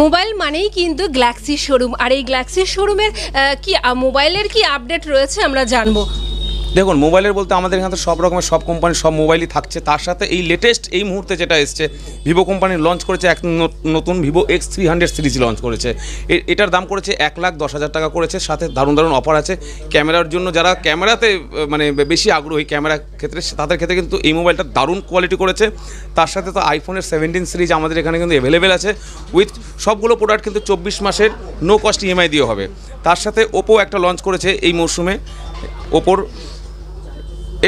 Mobile মানেই কিন্তু Galaxy showroom. আর এই গ্যালাক্সি শোরুমের কি মোবাইলের কি আপডেট রয়েছে আমরা জানব। দেখুন, মোবাইলের বলতে আমাদের এখানে সব রকমের সব কোম্পানির সব মোবাইলই থাকছে। তার সাথে এই লেটেস্ট এই মুহূর্তে যেটা এসছে ভিভো কোম্পানি লঞ্চ করেছে এক নতুন Vivo X three hundred series launch করেছে। এটার দাম করেছে এক লাখ দশ হাজার টাকা করেছে, সাথে দারুণ দারুণ অফার আছে। ক্যামেরার জন্য যারা ক্যামেরাতে মানে বেশি আগ্রহী ক্যামেরা ক্ষেত্রে তাদের ক্ষেত্রে কিন্তু এই মোবাইলটা দারুণ কোয়ালিটি করেছে। তার সাথে তো আইফোনের সেভেন্টিন সিরিজ আমাদের এখানে কিন্তু অ্যাভেলেবেল আছে। উইথ সবগুলো প্রোডাক্ট কিন্তু চব্বিশ মাসের নো কস্ট ইএমআই দিয়ে হবে। তার সাথে ওপো একটা লঞ্চ করেছে এই মরশুমে। ওপোর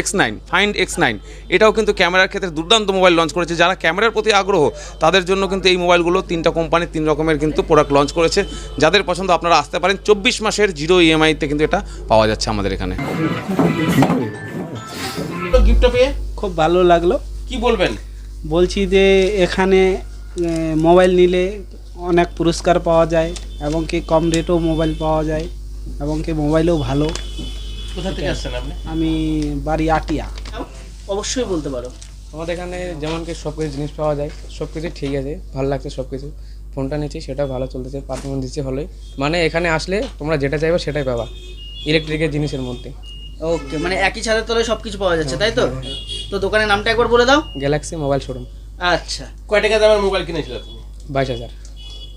X nine find X nine এটাও কিন্তু ক্যামেরার ক্ষেত্রে দুর্দান্ত মোবাইল লঞ্চ করেছে। যারা ক্যামেরার প্রতি আগ্রহ তাদের জন্য কিন্তু এই মোবাইলগুলো তিনটা কোম্পানির তিন রকমের কিন্তু প্রোডাক্ট লঞ্চ করেছে। যাদের পছন্দ আপনারা আসতে পারেন। চব্বিশ মাসের জিরো ইএমআইতে কিন্তু এটা পাওয়া যাচ্ছে আমাদের এখানে। গিফটটা পেয়ে? খুব ভালো লাগল। কি বলবেন? বলছি যে এখানে মোবাইল নিলে অনেক পুরস্কার পাওয়া যায় এবং কি কম রেটেও মোবাইল পাওয়া যায় এবং কি মোবাইলও ভালো। কোথা থেকে আসছেন আপনি? আমি বাড়ি আটিয়া। অবশ্যই বলতে পারো। আমাদের এখানে যেমন কি সব কিছু জিনিস পাওয়া যায় সব কিছু ঠিক আছে ভালো লাগছে সব কিছু ফোনটা নিচ্ছি সেটা ভালো চলতেছে পারফরমেন্স দিচ্ছে ভালোই। মানে এখানে আসলে তোমরা যেটা চাইবে সেটাই পাবা ইলেকট্রিকের জিনিসের মধ্যে। ওকে মানে একই ছাদের তলায় সবকিছু পাওয়া যাচ্ছে তাই তো? তো দোকানের নামটা একবার বলে দাও। গ্যালাক্সি মোবাইল শোরুম আচ্ছা। কয় টাকা দামের মোবাইল কিনেছিল তুমি বাইশ হাজার।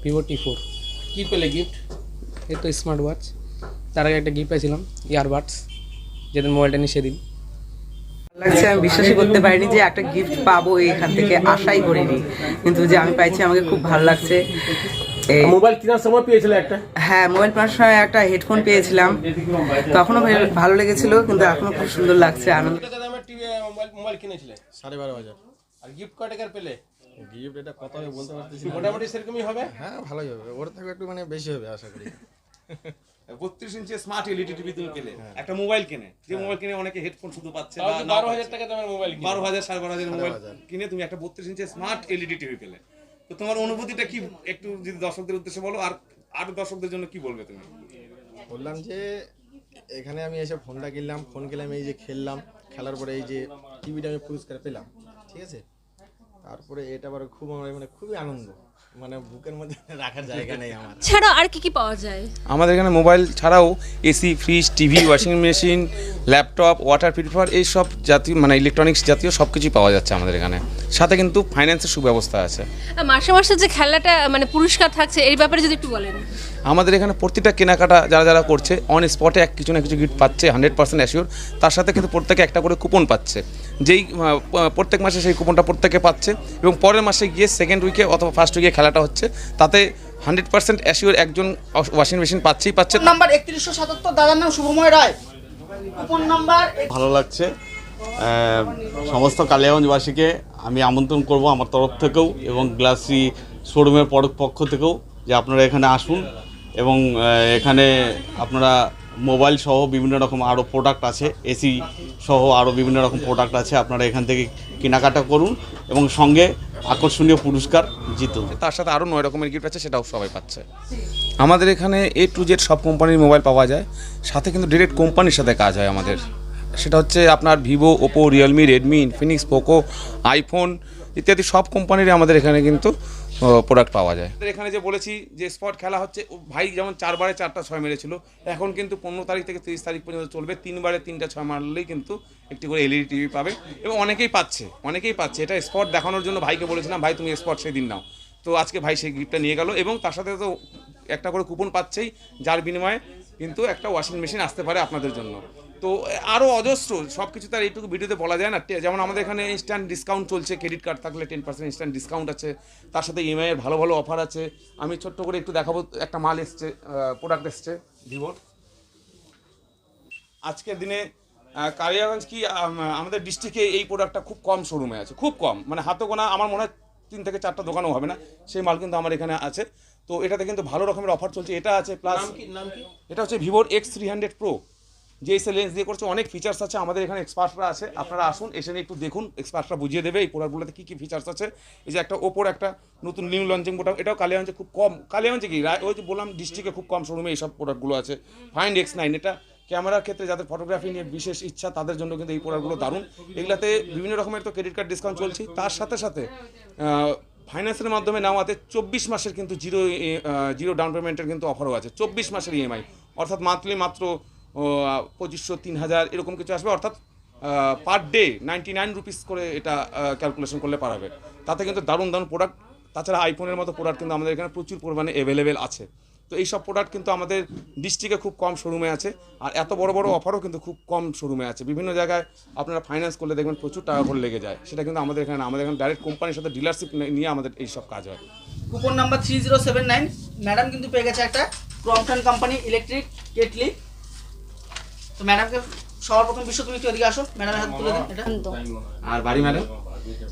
ভিভো টি ফোর কি পেলে গিফট এই তো স্মার্ট ওয়াচ তার আগে একটা গিফট পেয়েছিলাম ইয়ারবাডস যেদিন মোবাইলটা নিয়ে সেদিন। লাগছে আমি বিশ্বাসই করতে পারিনি যে একটা গিফট পাবো এখান থেকে আশাই করিনি। কিন্তু যে আমি পাইছি আমাকে খুব ভালো লাগছে। মোবাইল কেনার সময় পেয়েছিল একটা? হ্যাঁ মোবাইল পাওয়ার সময় একটা হেডফোন পেয়েছিলাম। তখনও ভালো লেগেছিল কিন্তু এখনও খুব সুন্দর লাগছে আনন্দ। কত টাকা দামের টিভি মোবাইল মোবাইল কিনেছিলে? সাড়ে বারো হাজার। আর গিফট কয় টাকার পেলে? গিফট এটা কত হবে বলতে পারতেছি মোটামুটি সেরকমই হবে? হ্যাঁ ভালোই হবে। ওর থেকে একটু মানে বেশি হবে আশা করি। বত্রিশ ইঞ্চি স্মার্ট এলইডি টিভি তুমি পেলে একটা মোবাইল কিনে। যে মোবাইল কিনে অনেকে হেডফোন শুধু পাচ্ছে বারো হাজার টাকা দামের মোবাইল বারো হাজার সাড়ে বারো হাজার। মোবাইল কিনে তুমি একটা বত্রিশ ইঞ্চি স্মার্ট এলইডি টিভি পেলে তো তোমার অনুভূতিটা কি? একটু যদি দর্শকদের উদ্দেশ্যে বলো আর আর দর্শকদের জন্য কি বলবে তুমি? বললাম যে এখানে আমি এসে ফোনটা কিনলাম ফোন কিনলাম এই যে খেললাম খেলার পরে এই যে টিভিটা আমি পুরস্কার পেলাম ঠিক আছে? তারপরে এটা আবার খুব আমার মানে খুবই আনন্দ। মানে বুকের মধ্যে রাখার জায়গা নেই আমার। ছাড়াও আর কি কি পাওয়া যায়? আমাদের এখানে মোবাইল ছাড়াও AC fridge TV washing machine laptop water purifier এই সব জাতীয় মানে ইলেকট্রনিক্স জাতীয় সব কিছুই পাওয়া যাচ্ছে আমাদের এখানে। সাথে কিন্তু ফাইন্যান্সের সুব্যবস্থা আছে। মাসে মাসে যে খেলাটা মানে পুরস্কার থাকছে এই ব্যাপারে যদি একটু বলেন। আমাদের এখানে প্রতিটা কেনাকাটা যারা যারা করছে অন স্পটে এক কিছু না কিছু গিফট পাচ্ছে হান্ড্রেড পার্সেন্ট অ্যাসিওর তার সাথে কিন্তু প্রত্যেকে একটা করে কুপন পাচ্ছে। যেই প্রত্যেক মাসে সেই কুপনটা প্রত্যেকে পাচ্ছে এবং পরের মাসে গিয়ে সেকেন্ড উইকে অথবা ফার্স্ট উইকে খেলাটা হচ্ছে তাতে হান্ড্রেড পার্সেন্ট অ্যাসিওর একজন ওয়াশিং মেশিন পাচ্ছেই পাচ্ছে। নাম্বার একত্রিশশো সাতাত্তর দাদার নাম শুভময় রায়। কুপন নাম্বার ভালো লাগছে। সমস্ত কালিয়াগঞ্জবাসীকে আমি আমন্ত্রণ করব আমার তরফ থেকেও এবং গ্লাসি শোরুমের পর- পক্ষ থেকেও যে আপনারা এখানে আসুন। এবং এখানে আপনারা মোবাইল সহ বিভিন্ন রকম আরও প্রোডাক্ট আছে এসি সহ আরও বিভিন্ন রকম প্রোডাক্ট আছে আপনারা এখান থেকে কেনাকাটা করুন এবং সঙ্গে আকর্ষণীয় পুরস্কার জিতুন। তার সাথে আরও নয় রকমের গিফট আছে সেটাও সবাই পাচ্ছে। আমাদের এখানে এ টু জেড সব কোম্পানির মোবাইল পাওয়া যায়। সাথে কিন্তু ডিরেক্ট কোম্পানির সাথে কাজ হয় আমাদের। সেটা হচ্ছে আপনার Vivo Oppo Realme Redmi Infinix Poco iPhone ইত্যাদি সব কোম্পানিরই আমাদের এখানে কিন্তু প্রোডাক্ট পাওয়া যায়। এখানে যে বলেছি যে স্পট খেলা হচ্ছে ভাই যেমন চারবারে চারটা ছয় মেরেছিল, এখন কিন্তু পনেরো তারিখ থেকে তিরিশ তারিখ পর্যন্ত চলবে, তিনবারে তিনটা ছয় মারলেই কিন্তু একটি করে এলইডি টিভি পাবে। এবং অনেকেই পাচ্ছে অনেকেই পাচ্ছে, এটা স্পট দেখানোর জন্য ভাইকে বলেছিলাম, ভাই, তুমি স্পট সেই দিন নাও। তো আজকে ভাই সেই গিফটটা নিয়ে গেল, এবং তার সাথে তো একটা করে কুপন পাচ্ছেই, যার বিনিময়ে কিন্তু একটা ওয়াশিং মেশিন আসতে পারে আপনাদের জন্য। তো আরও অজস্র সব কিছু তার এইটুকু ভিডিওতে বলা যায় না। যেমন আমাদের এখানে ইনস্ট্যান্ট ডিসকাউন্ট চলছে ক্রেডিট কার্ড থাকলে টেন পার্সেন্ট ইনস্ট্যান্ট ডিসকাউন্ট আছে তার সাথে ইএমআই এর ভালো ভালো অফার আছে। আমি ছোট্ট করে একটু দেখাবো একটা মাল এসছে প্রোডাক্ট এসছে ভিভোর আজকের দিনে কালিয়াগঞ্জ কি আমাদের ডিস্ট্রিক্টে এই প্রোডাক্টটা খুব কম শোরুমে আছে খুব কম। মানে হাতে গোনা আমার মনে হয় তিন থেকে চারটা দোকানও হবে না সেই মাল কিন্তু আমার এখানে আছে। তো এটাতে কিন্তু ভালো রকমের অফার চলছে এটা আছে প্লাস এটা হচ্ছে ভিভোর এক্স থ্রি হান্ড্রেড প্রো যে এসে লেন্স দিয়ে করছে, অনেক ফিচার্স আছে, আমাদের এখানে এক্সপার্টরা আছে। আপনারা আসুন, এসে নিয়ে একটু দেখুন এক্সপার্টরা বুঝিয়ে দেবে এই প্রোডাক্টগুলোতে কী কী ফিচার্স আছে। এই যে একটা ওপোর একটা নতুন নিউ লঞ্চিং প্রোডাক্ট এটাও কালিয়াগঞ্জে খুব কম, কালিয়াগঞ্জে কি ওই যে বললাম ডিস্ট্রিক্টে খুব কম শোরুমে এইসব প্রোডাক্টগুলো আছে। ফাইন্ড এক্স নাইন এটা ক্যামেরার ক্ষেত্রে যাদের ফটোগ্রাফি নিয়ে বিশেষ ইচ্ছা, তাদের জন্য কিন্তু এই প্রোডাক্টগুলো দারুণ। এগুলাতে বিভিন্ন রকমের তো ক্রেডিট কার্ড ডিসকাউন্ট চলছে। তার সাথে সাথে ফাইন্যান্সের মাধ্যমে নেওয়াতে চব্বিশ মাসের কিন্তু জিরো জিরো ডাউন পেমেন্টের কিন্তু অফারও আছে। চব্বিশ মাসের ইএমআই অর্থাৎ মান্থলি মাত্র পঁচিশশো তিন হাজার এরকম কিছু আসবে, অর্থাৎ per day ninety nine rupees করে এটা ক্যালকুলেশন করলে পারাবে তাতে কিন্তু দারুণ দারুণ প্রোডাক্ট তাছাড়া আইফোনের মতো প্রোডাক্ট কিন্তু আমাদের এখানে প্রচুর পরিমাণে অ্যাভেলেবেল আছে। তো এই সব প্রোডাক্ট কিন্তু আমাদের ডিস্ট্রিক্টে খুব কম শোরুমে আছে, আর এত বড় বড় অফারও কিন্তু খুব কম শোরুমে আছে। বিভিন্ন জায়গায় আপনারা ফাইন্যান্স করলে দেখবেন প্রচুর টাকা করে লেগে যায়। সেটা কিন্তু আমাদের এখানে আমাদের এখানে ডাইরেক্ট কোম্পানির সাথে ডিলারশিপ নিয়ে আমাদের এই সব কাজ হয়। Coupon number three zero seven nine madam কিন্তু পেয়ে গেছে একটা ক্রমটন কোম্পানি ইলেকট্রিক কেটলি তো ম্যাডামকে সবার প্রথম বিশ্ব তুমি একটু এদিকে আসো ম্যাডামের হাত তুলে দিন এটা। আর বাড়ি ম্যাডাম?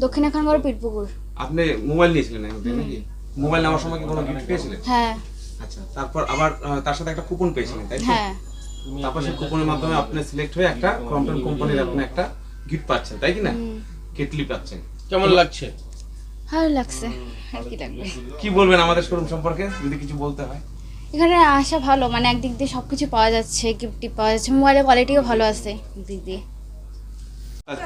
দক্ষিণ এখানকার পিঠপুকুর আপনি মোবাইল নিয়েছিলেন নাকি? মোবাইল নেওয়ার সময় কি কোনো গিফট পেয়েছিলেন? হ্যাঁ। আচ্ছা তারপর আবার তার সাথে একটা কুপন পেয়েছিলেন তাই তো? হ্যাঁ। তারপর সেই কুপনের মাধ্যমে আপনি সিলেক্ট হয়ে একটা ক্রম্পটন কোম্পানির আপনি একটা গিফট পাচ্ছেন তাই কি না? কেটলি পাচ্ছেন। কেমন লাগছে? ভালো লাগছে। আর কি লাগবে? কি বলবেন আমাদের শোরুম সম্পর্কে? যদি কিছু বলতে হয়। এখানে আসা ভালো মানে একদিক দিয়ে সব কিছু পাওয়া যাচ্ছে গিফটি পাওয়া যাচ্ছে মোবাইলের কোয়ালিটিও ভালো আছে একদিক দিয়ে।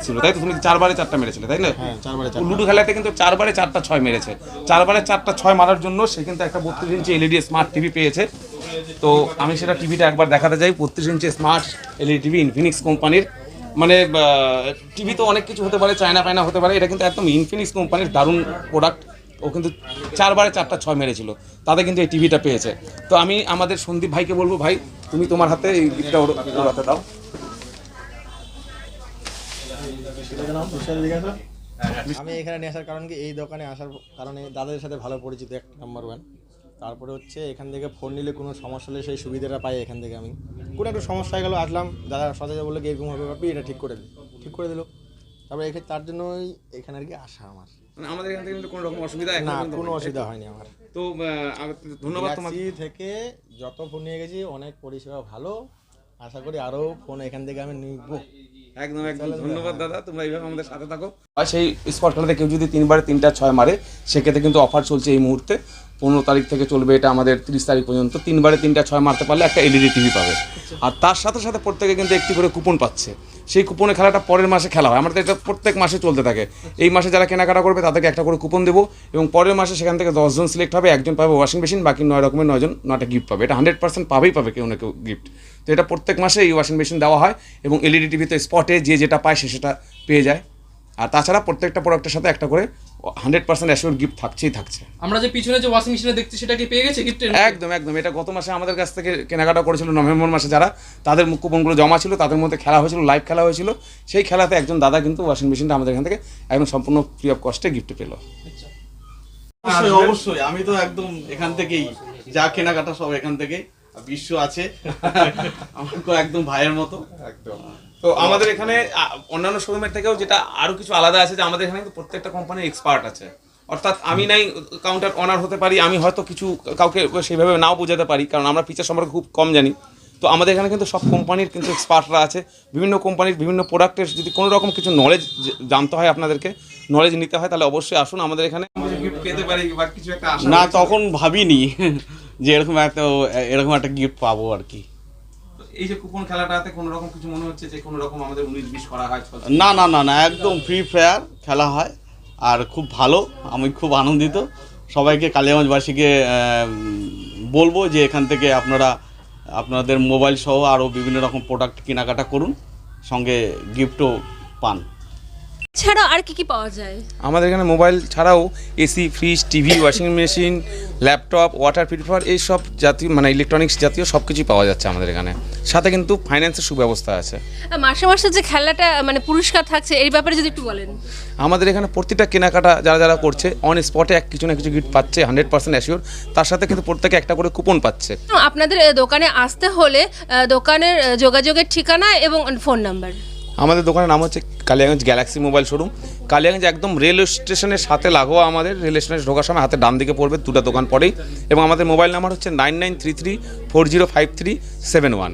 ছিল তাই তো? তুমি চারবারে চারটা মেরেছিলে তাই না? হ্যাঁ চার লুডো খেলাতে কিন্তু চারবারে চারটা ছয় মেরেছে। চারবারে চারটা ছয় মারার জন্য সে কিন্তু একটা বত্রিশ ইঞ্চি এলইডি স্মার্ট টিভি পেয়েছে। তো আমি সেটা টিভিটা একবার দেখাতে বত্রিশ inch smart LED TV Infinix কোম্পানির। মানে টিভি তো অনেক কিছু হতে পারে চায়না পায়না হতে পারে এটা কিন্তু একদম ইনফিনিক্স কোম্পানির দারুণ প্রোডাক্ট ও কিন্তু চারবারে চারটা ছয় মেরেছিল। তাতে কিন্তু এই টিভিটা পেয়েছে। তো আমি আমাদের সন্দীপ ভাইকে বলব, ভাই, তুমি তোমার হাতে এই গিফটটা ওর ওর হাতে দাও। আমি এখানে নিয়ে আসার কারণ কি? এই দোকানে আসার কারণে দাদাদের সাথে ভালো পরিচিত এক নাম্বার ওয়ান তারপরে হচ্ছে এখান থেকে ফোন নিলে কোনো সমস্যা হলে সেই সুবিধাটা পাই এখান থেকে আমি। কোনো একটু সমস্যা হয়ে গেলো, আসলাম। দাদা সাথে বলল কি এরকম হবে ব্যাপারটি এটা ঠিক করে দিল ঠিক করে দিল। তারপরে তার জন্যই এখানে আর কি আসা আমার। আমাদের এখান থেকে কিন্তু কোনো রকম অসুবিধা না কোনো অসুবিধা হয়নি আমার। তো ধন্যবাদ তোমাকে। Galaxy থেকে যত ফোন নিয়ে গেছি অনেক পরিষেবা ভালো। আশা করি আরও ফোন এখান থেকে আমি নিব। একদম একদম। ধন্যবাদ দাদা। তোমরা এইভাবে আমাদের সাথে থাকো। আর সেই স্পট খেলাতে কেউ যদি তিনবারে তিনটা ছয় মারে সেক্ষেত্রে কিন্তু অফার চলছে এই মুহূর্তে। পনেরো তারিখ থেকে চলবে এটা আমাদের তিরিশ তারিখ পর্যন্ত। তিনবারে তিনটা ছয় মারতে পারলে একটা এলইডি টিভি পাবে। আর তার সাথে সাথে প্রত্যেকে কিন্তু একটি করে কুপন পাচ্ছে। সেই কুপনে খেলাটা পরের মাসে খেলা হয়। আমাদের এটা প্রত্যেক মাসে চলতে থাকে। এই মাসে যারা কেনাকাটা করবে, তাদেরকে একটা করে কুপন দেবো এবং পরের মাসে সেখান থেকে দশজন সিলেক্ট হবে, একজন পাবে ওয়াশিং মেশিন বাকি নয় রকমের নয়জন নয়টা গিফট পাবে। এটা হান্ড্রেড পার্সেন্ট পাবেই পাবে কেউ না কেউ গিফট তো এটা প্রত্যেক মাসে এই ওয়াশিং মেশিন দেওয়া হয় এবং এলইডি টিভিতে স্পটে যে যেটা পায় সে সেটা পেয়ে যায়। আর তাছাড়া প্রত্যেকটা প্রোডাক্টের সাথে একটা করে হান্ড্রেড পার্সেন্ট অ্যাসিওর গিফট থাকছেই থাকছে। আমরা যে পিছনে যে ওয়াশিং মেশিনে দেখছি সেটা কি পেয়ে গেছে গিফটের একদম একদম। এটা গত মাসে আমাদের কাছ থেকে কেনাকাটা করেছিল নভেম্বর মাসে যারা তাদের মুখ কুপনগুলো জমা ছিল তাদের মধ্যে খেলা হয়েছিল লাইভ খেলা হয়েছিল। সেই খেলাতে একজন দাদা কিন্তু ওয়াশিং মেশিনটা আমাদের এখান থেকে একদম সম্পূর্ণ ফ্রি অফ কস্টে গিফট পেল। অবশ্যই অবশ্যই। আমি তো একদম এখান থেকেই যা কেনাকাটা সব এখান থেকেই। বিশ্ব আছে। আমার তো একদম ভাইয়ের মতো। একদম। তো আমাদের এখানে অন্যান্য শোরুমের থেকেও যেটা আরও কিছু আলাদা আছে যে আমাদের এখানে কিন্তু প্রত্যেকটা কোম্পানির এক্সপার্ট আছে। অর্থাৎ আমি নাই কাউন্টার অনার হতে পারি আমি হয়তো কিছু কাউকে সেইভাবে নাও বোঝাতে পারি কারণ আমরা ফিচার সম্পর্কে খুব কম জানি। তো আমাদের এখানে কিন্তু সব কোম্পানির কিন্তু এক্সপার্টরা আছে বিভিন্ন কোম্পানির বিভিন্ন প্রোডাক্টের যদি কোনো রকম কিছু নলেজ জানতে হয় আপনাদেরকে নলেজ নিতে হয় তাহলে অবশ্যই আসুন আমাদের এখানে। পেতে পারি বা কিছু একটা না তখন ভাবিনি। যে এরকম একটা এরকম একটা গিফট পাবো আর কি। এই যে কুপন খেলাটাতে কোনো রকম কিছু মনে হচ্ছে যে কোনো রকম আমাদের উনিশ বিশ করা হয়? না না না না একদম ফ্রি ফায়ার খেলা হয়। আর খুব ভালো আমি খুব আনন্দিত। সবাইকে কালিয়াগঞ্জবাসীকে বলব যে এখান থেকে আপনারা আপনাদের মোবাইল সহ আরও বিভিন্ন রকম প্রোডাক্ট কেনাকাটা করুন। সঙ্গে গিফটও পান। ছাড়া আর কি কি পাওয়া যায়? আমাদের এখানে মোবাইল ছাড়াও AC fridge TV washing machine laptop water purifier এই সব জাতীয় মানে ইলেকট্রনিক্স জাতীয় সব কিছুই পাওয়া যাচ্ছে আমাদের এখানে। সাথে কিন্তু ফাইন্যান্সের সুব্যবস্থা আছে। মাসে মাসে যে খেলাটা মানে পুরস্কার থাকছে এই ব্যাপারে যদি একটু বলেন। আমাদের এখানে প্রতিটা কেনাকাটা যারা যারা করছে অন স্পটে এক কিছু না কিছু গিফট পাচ্ছে হান্ড্রেড পার্সেন্ট অ্যাসিওর তার সাথে কিন্তু প্রত্যেকে একটা করে কুপন পাচ্ছে। আপনাদের দোকানে আসতে হলে দোকানের যোগাযোগের ঠিকানা এবং ফোন নাম্বার আমাদের দোকানের নাম হচ্ছে Kaliaganj galaxy mobile showroom. Kaliaganj একদম রেলওয়ে স্টেশনের সাথে লাগোয়া আমাদের। রেল স্টেশনে ঢোকার সময় হাতে ডান দিকে পড়বে দুটা দোকান পরেই। এবং আমাদের মোবাইল নাম্বার হচ্ছে nine nine three three four zero five three seven one.